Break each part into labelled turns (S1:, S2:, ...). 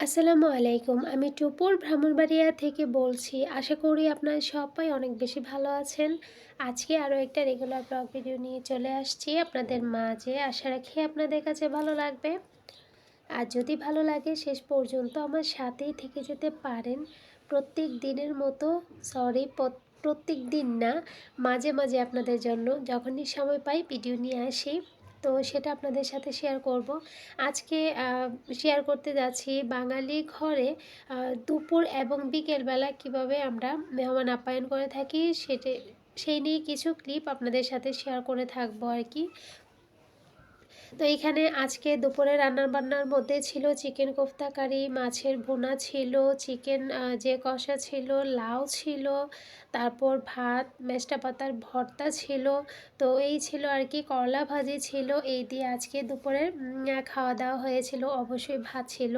S1: আসসালামু আলাইকুম। আমি টুপুর ভ্রমণবাড়িয়া থেকে বলছি, আশা করি আপনারা সবাই অনেক বেশি ভালো আছেন। আজকে আরও একটা রেগুলার ব্লগ ভিডিও নিয়ে চলে আসছি আপনাদের মাঝে। আশা রাখি আপনাদের কাছে ভালো লাগবে। আর যদি ভালো লাগে, শেষ পর্যন্ত আমার সাথেই থেকে যেতে পারেন। প্রত্যেক দিনের মতো সরি প্রত্যেক দিন না, মাঝে মাঝে আপনাদের জন্য, যখনই সময় পাই ভিডিও নিয়ে আসি। তো সেটা আপনাদের সাথে শেয়ার করব। আজকে শেয়ার করতে যাচ্ছি বাঙালি ঘরে দুপুর এবং বিকেলবেলা কীভাবে আমরা মেহমান আপ্যায়ন করে থাকি সেটা, সেই নিয়ে কিছু ক্লিপ আপনাদের সাথে শেয়ার করে থাকব আর কি। তো এখানে আজকে দুপুরে রান্নার বান্নার মধ্যে ছিল চিকেন কোফতা কারি, মাছের ভুনা ছিল, চিকেন যে কষা ছিল, লাউ ছিল, তারপর ভাত, মেষ্টা পাতার ভর্তা ছিল। তো এই ছিল আর কি, করলা ভাজি ছিল। এই দিয়ে আজকে দুপুরে খাওয়া দাওয়া হয়েছিল। অবশ্যই ভাত ছিল।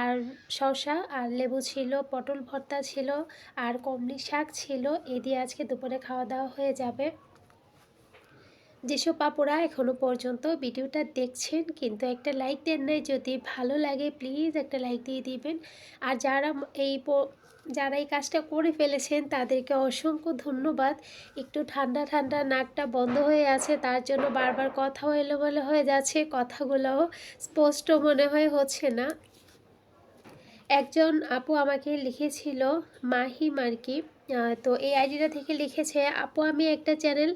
S1: আর শসা আর লেবু ছিল, পটল ভর্তা ছিল, আর কমলি শাক ছিল। এই দিয়ে আজকে দুপুরে খাওয়া দাওয়া হয়ে যাবে। যেসব পাপুরা এখনও পর্যন্ত ভিডিওটা দেখছেন, কিন্তু একটা লাইক দেন নাই, যদি ভালো লাগে প্লিজ একটা লাইক দিয়ে দিবেন। আর যারা এই যারা এই কাজটা করে ফেলেছেন, তাদেরকে অসংখ্য ধন্যবাদ। একটু ঠান্ডা ঠান্ডা নাকটা বন্ধ হয়ে আছে, তার জন্য বারবার কথাও এলোমেলো হয়ে যাচ্ছে, কথাগুলোও স্পষ্ট মনে হয় হচ্ছে না। একজন আপু আমাকে লিখেছিল, মাহি মার্কি। তো এই আইডিটা থেকে লিখেছে, আপু, আমি একটা চ্যানেল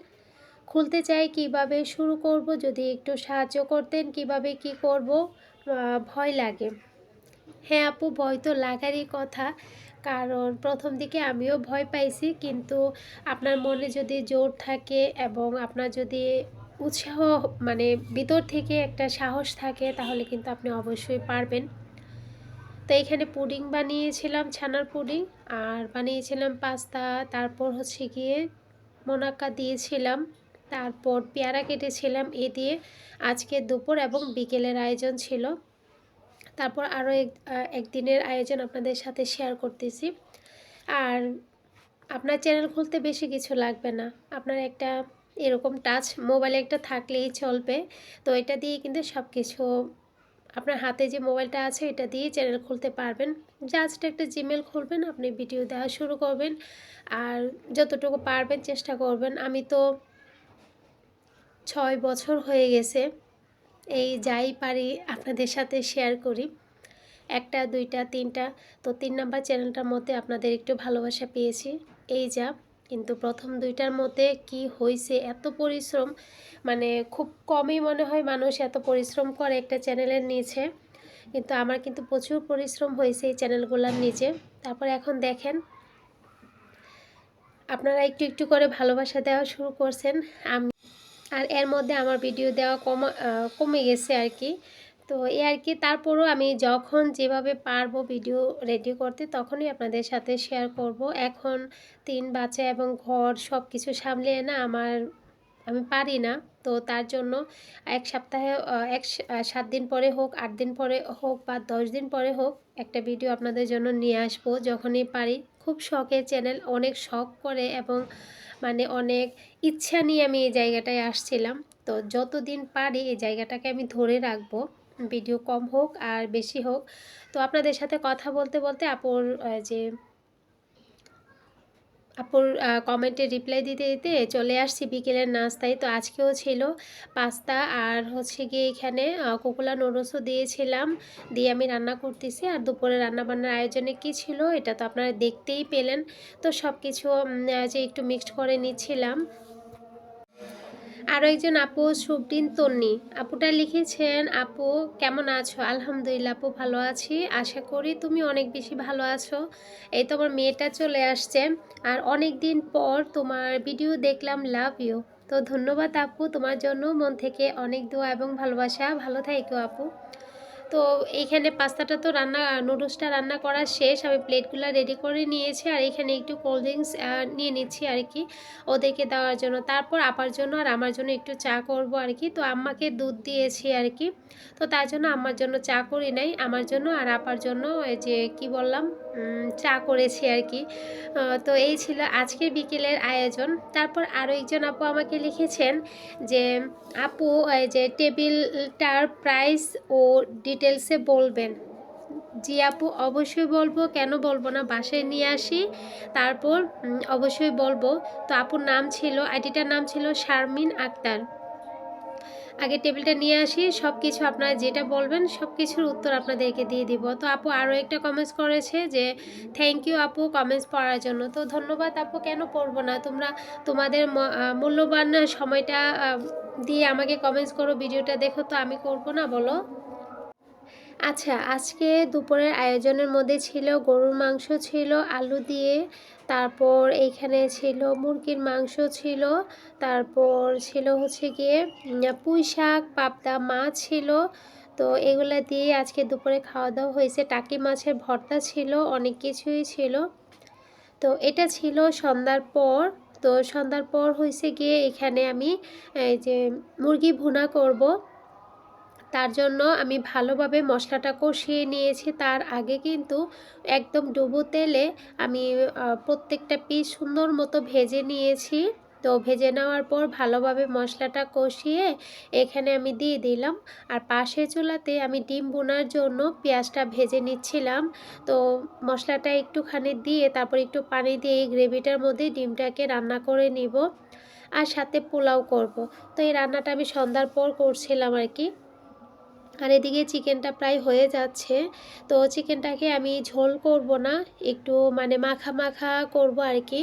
S1: খুলতে চাই, কীভাবে শুরু করব? যদি একটু সাহায্য করতেন, কীভাবে কি করব? ভয় লাগে। হ্যাঁ আপু, ভয় তো লাগারই কথা। কারণ প্রথম দিকে আমিও ভয় পাইছি, কিন্তু আপনার মনে যদি জোর থাকে এবং আপনার যদি উৎসাহ মানে ভিতর থেকে একটা সাহস থাকে, তাহলে কিন্তু আপনি অবশ্যই পারবেন। তো এখানে পুডিং বানিয়েছিলাম, ছানার পুডিং, আর বানিয়েছিলাম পাস্তা। তারপর হচ্ছে গিয়ে মোনাক্কা দিয়েছিলাম। তারপর পেয়ারা কেটেছিলাম এ দিয়ে। আজকে দুপুর এবং বিকেলের আয়োজন ছিল। তারপর আরও এক একদিনের আয়োজন আপনাদের সাথে শেয়ার করতেছি। আর আপনার চ্যানেল খুলতে বেশি কিছু লাগবে না। আপনার একটা এরকম টাচ মোবাইলে একটা থাকলেই চলবে। তো এটা দিয়ে কিন্তু সব কিছু আপনার হাতে যে মোবাইলটা আছে, এটা দিয়ে চ্যানেল খুলতে পারবেন। জাস্ট একটা জিমেল খুলবেন, আপনি ভিডিও দেওয়া শুরু করবেন। আর যতটুকু পারবেন, চেষ্টা করবেন। আমি তো ছয় বছর হয়ে গেছে। এই যাই পারি আপনাদের সাথে শেয়ার করি। একটা, দুইটা, তিনটা। তো তিন নাম্বার চ্যানেলটার মধ্যে আপনাদের একটু ভালোবাসা পেয়েছি। এই যা, কিন্তু প্রথম দুইটার মধ্যে কি হয়েছে এত পরিশ্রম মানে খুব কমই মনে হয় মানুষ এত পরিশ্রম করে একটা চ্যানেলের নিচে। কিন্তু আমার কিন্তু প্রচুর পরিশ্রম হয়েছে এই চ্যানেলগুলোর নিচে। তারপর এখন দেখেন, আপনারা একটু একটু করে ভালোবাসা দেওয়া শুরু করছেন। আমি আর এর মধ্যে আমার ভিডিও দেওয়া কমা কমে গেছে আর কি তো এ আর কি তারপরও আমি যখন যেভাবে পারব ভিডিও রেডি করতে, তখনই আপনাদের সাথে শেয়ার করব। এখন তিন বাচ্চা এবং ঘর সব কিছু সামলিয়ে না আমার, আমি পারি না। তো তার জন্য এক সপ্তাহে এক সাত দিন পরে হোক, আট দিন পরে হোক বা দশ দিন পরে হোক, একটা ভিডিও আপনাদের জন্য নিয়ে আসব, যখনই পারি। খুব শখের চ্যানেল অনেক শখ করে এবং মানে অনেক ইচ্ছা নিয়ে আমি এই জায়গাটায় আসছিলাম। তো যতদিন পারি এই জায়গাটাকে আমি ধরে রাখব ভিডিও কম হোক আর বেশি হোক। তো আপনাদের সাথে কথা বলতে বলতে আপুর যে আপুর কমেন্টে রিপ্লাই দিতে দিতে চলে আসছি বিকেলের নাস্তায়। তো আজকেও ছিল পাস্তা আর হচ্ছে গিয়ে এখানে কোকোলা নুডলসও দিয়েছিলাম। দিয়ে আমি রান্না করতেছি। আর দুপুরে রান্নাবান্নার আয়োজনে কি ছিল, এটা তো আপনারা দেখতেই পেলেন। তো সব কিছু যে একটু মিক্সড করে নিচ্ছিলাম। আরও একজন আপু সুবদিন তন্নি। আপুটা লিখেছেন, আপু, কেমন আছো? আলহামদুলিল্লাহ, আপু ভালো আছি। আশা করি তুমি অনেক বেশি ভালো আছো। এই তো আমার মেয়েটা চলে আসছে। আর অনেক দিন পর তোমার ভিডিও দেখলাম লাভ ইউ তো ধন্যবাদ, আপু। তোমার জন্য মন থেকে অনেক দোয়া এবং ভালোবাসা। ভালো থাকো, আপু। তো এইখানে পাস্তাটা তো রান্না নুডলসটা রান্না করা শেষ। আমি প্লেটগুলো রেডি করে নিয়েছি আর এখানে একটু কোল্ড ড্রিঙ্কস নিয়ে নিচ্ছি আর কি ওদেরকে দেওয়ার জন্য। তারপর আপার জন্য আর আমার জন্য একটু চা করব আর কি তো আম্মাকে দুধ দিয়েছি আর কি তো তার জন্য আমার জন্য চা করি নাই, আমার জন্য আর আপার জন্য যে কি বললাম? চা করেছি আর কি। তো এই ছিল আজকের বিকেলের আয়োজন। তারপর আরও একজন আপু আমাকে লিখেছেন যে, আপু যে টেবিলটার প্রাইস ও ডিটেলসে বলবেন। জি আপু, অবশ্যই বলব। কেন বলব না? বাসায় নিয়ে আসি। তারপর অবশ্যই বলব। তো আপুর নাম ছিল, আইডিটার নাম ছিল শারমিন আক্তার। আগে টেবিলটা নিয়ে আসি সব কিছু আপনারা যেটা বলবেন সব কিছুর উত্তর আপনাদেরকে দিয়ে দিব। তো আপু আরও একটা কমেন্টস করেছে যে থ্যাংক ইউ আপু কমেন্টস পড়ার জন্য। তো ধন্যবাদ আপু, কেন পড়ব না? তোমরা তোমাদের মূল্যবান সময়টা দিয়ে আমাকে কমেন্টস করো, ভিডিওটা দেখো, তো আমি করব না বলো? আচ্ছা আজকে দুপুরের আয়োজনের মধ্যে ছিল গরুর মাংস ছিল, আলু দিয়ে, তারপর এইখানে ছিল মুরগির মাংস ছিল, তারপর ছিল হচ্ছে গিয়ে পুঁই শাক, পাবদা মাছ ছিল। তো এগুলা দিয়ে আজকে দুপুরে খাওয়া দাওয়া হয়েছে। টাকি মাছের ভর্তা ছিল, অনেক কিছুই ছিল। তো এটা ছিল সন্ধ্যার পর। তো সন্ধ্যার পর হয়েছে গিয়ে এখানে আমি, এই যে মুরগি ভুনা করব। তার জন্য আমি ভালোভাবে মশলাটা কষিয়ে নিয়েছি। তার আগে কিন্তু একদম ডুবো তেলে আমি প্রত্যেকটা পিস সুন্দর মতো ভেজে নিয়েছি। তো ভেজে নেওয়ার পর ভালোভাবে মশলাটা কষিয়ে এখানে আমি দিয়ে দিলাম। আর পাশের চুলাতে আমি ডিম বোনার জন্য পেঁয়াজটা ভেজে নিচ্ছিলাম। তো মশলাটা একটুখানি দিয়ে তারপর একটু পানি দিয়ে এই গ্রেভিটার মধ্যে ডিমটাকে রান্না করে নিব। আর সাথে পোলাও করব। তো এই রান্নাটা আমি সন্ধ্যার পর করছিলাম আর কি। আর এদিকে চিকেনটা প্রায় হয়ে যাচ্ছে। তো চিকেনটাকে আমি ঝোল করব না, একটু মানে মাখা মাখা করব আর কি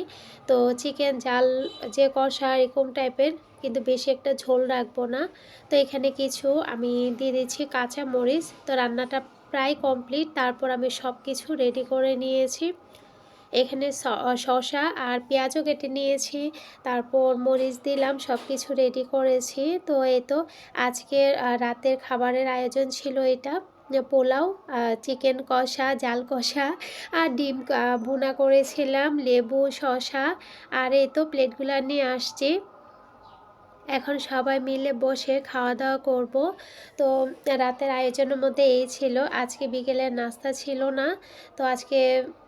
S1: তো চিকেন জাল যে কষা এরকম টাইপের, কিন্তু বেশি একটা ঝোল রাখব না। তো এখানে কিছু আমি দিয়ে দিচ্ছি কাঁচা মরিচ তো রান্নাটা প্রায় কমপ্লিট, তারপর আমি সব কিছু রেডি করে নিয়েছি। এখানে শসা আর পেঁয়াজও কেটে নিয়েছি। তারপর মরিচ দিলাম সব কিছু রেডি করেছি। তো এই তো আজকের রাতের খাবারের আয়োজন ছিল এটা। পোলাও চিকেন কষা, জাল কষা আর ডিম ভুনা করেছিলাম, লেবু, শসা আর এই তো প্লেটগুলো নিয়ে আসছি। এখন সবাই মিলে বসে খাওয়া দাওয়া করব। তো রাতের আয়োজনের মধ্যে এই ছিল। আজকে বিকেলের নাস্তা ছিল না। তো আজকে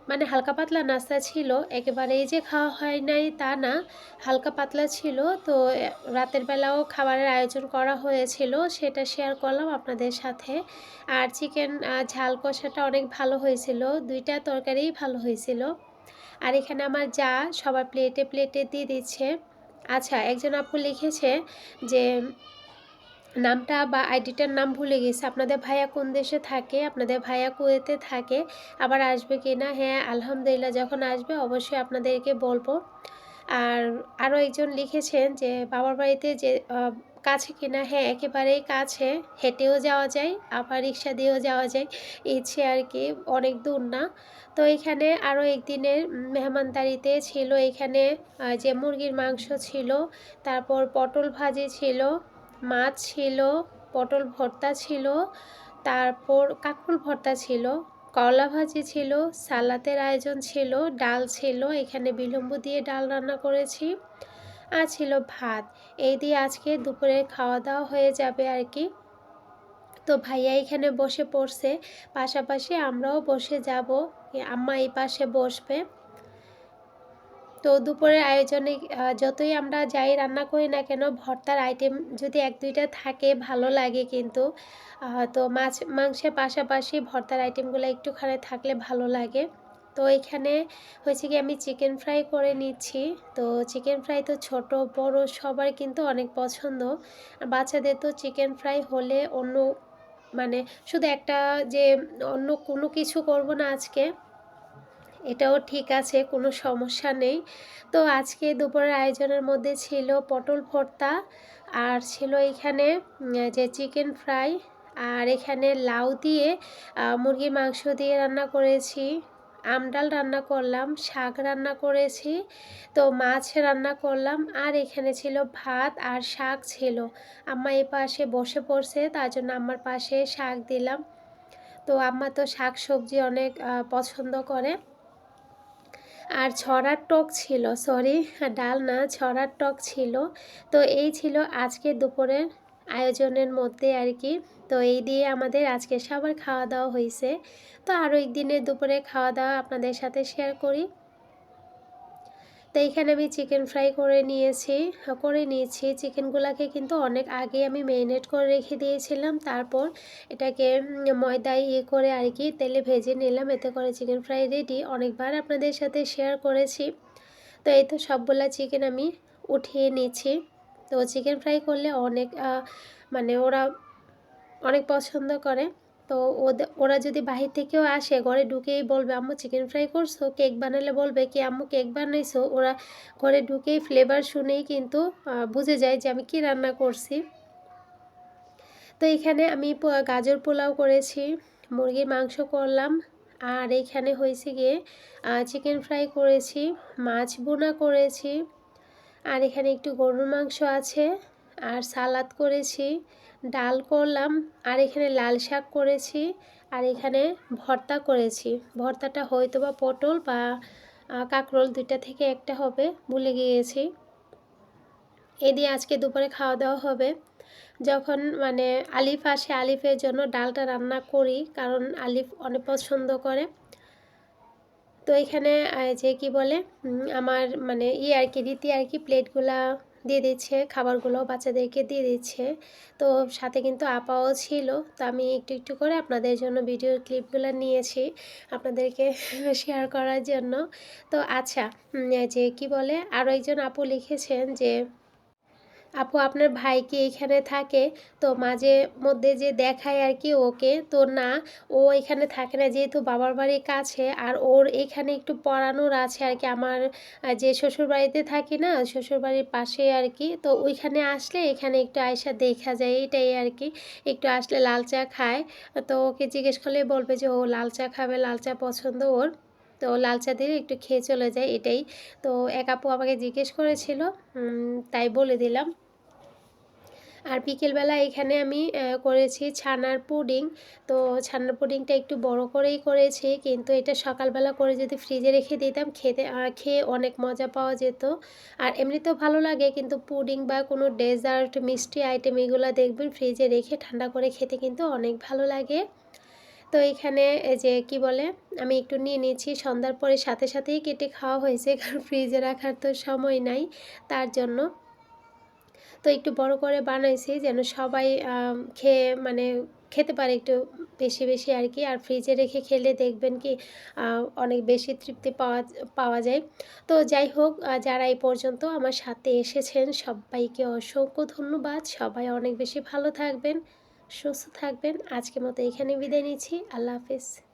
S1: মানে হালকা পাতলা নাস্তা ছিল একেবারেই যে খাওয়া হয় নাই তা না, হালকা পাতলা ছিল। তো রাতের বেলাও খাবারের আয়োজন করা হয়েছিল, সেটা শেয়ার করলাম আপনাদের সাথে। আর চিকেন ঝাল কষাটা অনেক ভালো হয়েছিল, দুইটা তরকারিই ভালো হয়েছিল। আর এখানে আমার যা, সবার প্লেটে প্লেটে দিয়ে দিচ্ছে। আচ্ছা একজন আপু লিখেছে যে নামটা বা আইডিটার নাম ভুলে গেছে। আপনাদের ভাইয়া কোন দেশে থাকে? আপনাদের ভাইয়া কুয়েতে থাকে। আবার আসবে কি না? হ্যাঁ আলহামদুলিল্লাহ, যখন আসবে অবশ্যই আপনাদেরকে বলব। আর আরও একজন লিখেছেন যে, বাবার বাড়িতে যে কাছে কিনা হ্যাঁ একেবারেই কাছে। হেঁটেও যাওয়া যায়, আবার রিক্সা দিয়েও যাওয়া যায়। ইচ্ছে আর কি, অনেক দূর না। তো এখানে আরও একদিনের মেহমানদারিতে ছিল। এখানে যে মুরগির মাংস ছিল, তারপর পটল ভাজি ছিল। মাছ ছিল, পটল ভর্তা ছিল, তারপর কাঁকরোল ভর্তা ছিল, করলা ভাজি ছিল, সালাতের আয়োজন ছিল, ডাল ছিল, এখানে বিলম্ব দিয়ে ডাল রান্না করেছি। আর ছিল ভাত। এই দিয়ে আজকে দুপুরে খাওয়া দাওয়া হয়ে যাবে আর কি। তো ভাইয়া এখানে বসে পড়ছে, পাশাপাশি আমরাও বসে যাব, আম্মা এই পাশে বসবে। তো দুপুরের আয়োজনে যতই আমরা যাই রান্না করি না কেন, ভর্তার আইটেম যদি এক, দুইটা থাকে, ভালো লাগে কিন্তু। তো মাছ, মাংসের পাশাপাশি ভর্তার আইটেমগুলো একটুখানি থাকলে ভালো লাগে। তো এখানে হয়েছে কি, আমি চিকেন ফ্রাই করে নিচ্ছি। তো চিকেন ফ্রাই তো ছোট, বড়, সবার কিন্তু অনেক পছন্দ। বাচ্চাদের তো চিকেন ফ্রাই হলে অন্য মানে শুধু একটা যে, অন্য কোনো কিছু করব না আজকে। এটাও ঠিক আছে, কোনো সমস্যা নেই। তো আজকে দুপুরের আয়োজনের মধ্যে ছিল পটল ভর্তা আর ছিল এখানে যে চিকেন ফ্রাই আর এখানে লাউ দিয়ে মুরগির মাংস দিয়ে রান্না করেছি। আমডাল রান্না করলাম, শাক রান্না করেছি, তো মাছ রান্না করলাম আর এখানে ছিল ভাত আর শাক ছিল। আম্মা এই পাশে বসে পড়ছে, তার জন্য আমার পাশে শাক দিলাম। তো আম্মা তো শাক সবজি অনেক পছন্দ করে। আর ছড়ার টক ছিল সরি ডাল না, ছড়ার টক ছিল। তো এই ছিল আজকে দুপুরের আয়োজনের মধ্যে আর কি। তো এই দিয়ে আমাদের আজকে সবার খাওয়া দাওয়া হয়েছে তো আরও একদিনের দুপুরে খাওয়া দাওয়া আপনাদের সাথে শেয়ার করি। তো এখানে আমি চিকেন ফ্রাই করে নিয়েছি। করে নিয়েছি। চিকেনগুলোকে কিন্তু অনেক আগে আমি ম্যারিনেট করে রেখে দিয়েছিলাম। তারপর এটাকে ময়দায় ইয়ে করে আর কি তেলে ভেজে নিলাম। এতে করে চিকেন ফ্রাই রেডি অনেকবার আপনাদের সাথে শেয়ার করেছি। তো এই তো সবগুলা চিকেন আমি উঠিয়ে নিয়েছি। তো চিকেন ফ্রাই করলে অনেক মানে ওরা অনেক পছন্দ করে। তো ওরা যদি বাহির থেকেও আসে, ঘরে ঢুকেই বলবে, আম্মু চিকেন ফ্রাই করছ? কেক বানালে বলবে কি, আম্মু কেক বানাইছো? ওরা ঘরে ঢুকেই ফ্লেভার শুনেই কিন্তু বুঝে যায় যে আমি কি রান্না করছি। তো এখানে আমি গাজর পোলাও করেছি, মুরগির মাংস করলাম, আর এখানে হয়েছে গিয়ে চিকেন ফ্রাই করেছি, মাছ বোনা করেছি, আর এখানে একটু গরুর মাংস আছে, আর সালাদ করেছি ডাল করলাম আর এখানে লাল শাক করেছি আর এখানে ভর্তা করেছি। ভর্তাটা হয়তো বা পটল বা কাঁকরোল দুইটা থেকে একটা হবে, ভুলে গিয়েছি। এ দিয়ে আজকে দুপুরে খাওয়া দাওয়া হবে। যখন মানে আলিফ আসে, আলিফের জন্য ডালটা রান্না করি কারণ আলিফ অনেক পছন্দ করে। তো এখানে যে কি বলে আমার মানে ই আর কি রীতি আর কি প্লেটগুলা দিয়ে দিচ্ছে খাবারগুলো বাচ্চাদেরকে দিয়ে দিচ্ছে। তো সাথে কিন্তু আপাও ছিল, তো আমি একটু একটু করে আপনাদের জন্য ভিডিও ক্লিপগুলো নিয়েছি আপনাদেরকে শেয়ার করার জন্য। তো আচ্ছা যে কি বলে আরও একজন আপু লিখেছেন যে আপু, আপনার ভাই কি এখানে থাকে? তো মাঝে মধ্যে যে দেখায় আর কি ওকে। তো না, ও এখানে থাকে না, যেহেতু বাবার বাড়ির কাছে। আর ওর এখানে একটু পড়ানোর আছে আর কি আমার যে শ্বশুর বাড়িতে থাকি না শ্বশুর বাড়ির পাশে আর কি তো ওইখানে আসলে এখানে একটু আয়সা দেখা যায়, এটাই আর কি একটু আসলে লাল চা খায়। তো ওকে জিজ্ঞেস করলে বলবে যে, ও লাল চা খাবে, লাল চা পছন্দ ওর। তো লাল চা দিয়ে একটু খেয়ে চলে যায়, এটাই। তো এক আপু আমাকে জিজ্ঞেস করেছিল তাই বলে দিলাম। আর বিকেলবেলা এখানে আমি করেছি ছানার পুডিং। তো ছানার পুডিংটা একটু বড় করেই করেছি, কিন্তু এটা সকালবেলা করে যদি ফ্রিজে রেখে দিতাম, খেতে খেয়ে অনেক মজা পাওয়া যেত। আর এমনিতেও ভালো লাগে, কিন্তু পুডিং বা কোনো ডেজার্ট, মিষ্টি আইটেম এগুলো দেখবেন ফ্রিজে রেখে ঠান্ডা করে খেতে কিন্তু অনেক ভালো লাগে। তো এখানে যে কি বলে, আমি একটু নিয়ে নিয়েছি সন্ধ্যার পরে সাথে সাথেই কেটে খাওয়া হয়েছে, কারণ ফ্রিজে রাখার তো সময় নাই, তার জন্য। তো একটু বড় করে বানাইছি যেন সবাই খেয়ে মানে খেতে পারে একটু বেশি বেশি আর কি। আর ফ্রিজে রেখে খেলে দেখবেন কি অনেক বেশি তৃপ্তি পাওয়া পাওয়া যায়। তো যাই হোক যারা এই পর্যন্ত আমার সাথে এসেছেন, সবাইকে অসংখ্য ধন্যবাদ। সবাই অনেক বেশি ভালো থাকবেন, সুস্থ থাকবেন। আজকের মতো এখানে বিদায় নিচ্ছি। আল্লাহ হাফিজ।